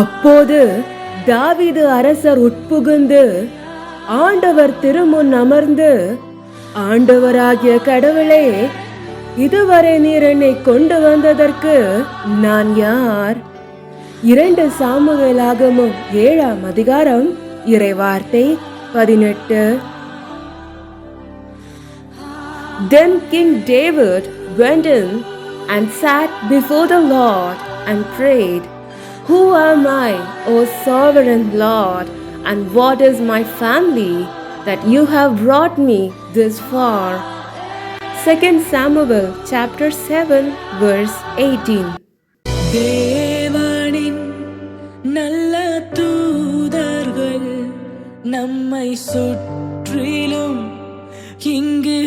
அப்போது தாவிது அரசர் உட்புகுந்து ஆண்டவர் திருமுன் அமர்ந்து ஆண்டவராகிய கடவுளே இதுவரை நீர் என்னை கொண்டு வந்ததற்கு நான் யார்? இரண்டு சாமுவேலாகமும் ஏழாம் அதிகாரம் இறைவார்த்தை பதினெட்டு. Then King David went in and sat before the Lord and prayed, Who am I, O sovereign Lord, and what is my family that you have brought me this far? 2 Samuel chapter 7 verse 18. தேவனின் நல்ல தூதர்கள் நம்மை சுற்றிலும் இங்கு நீ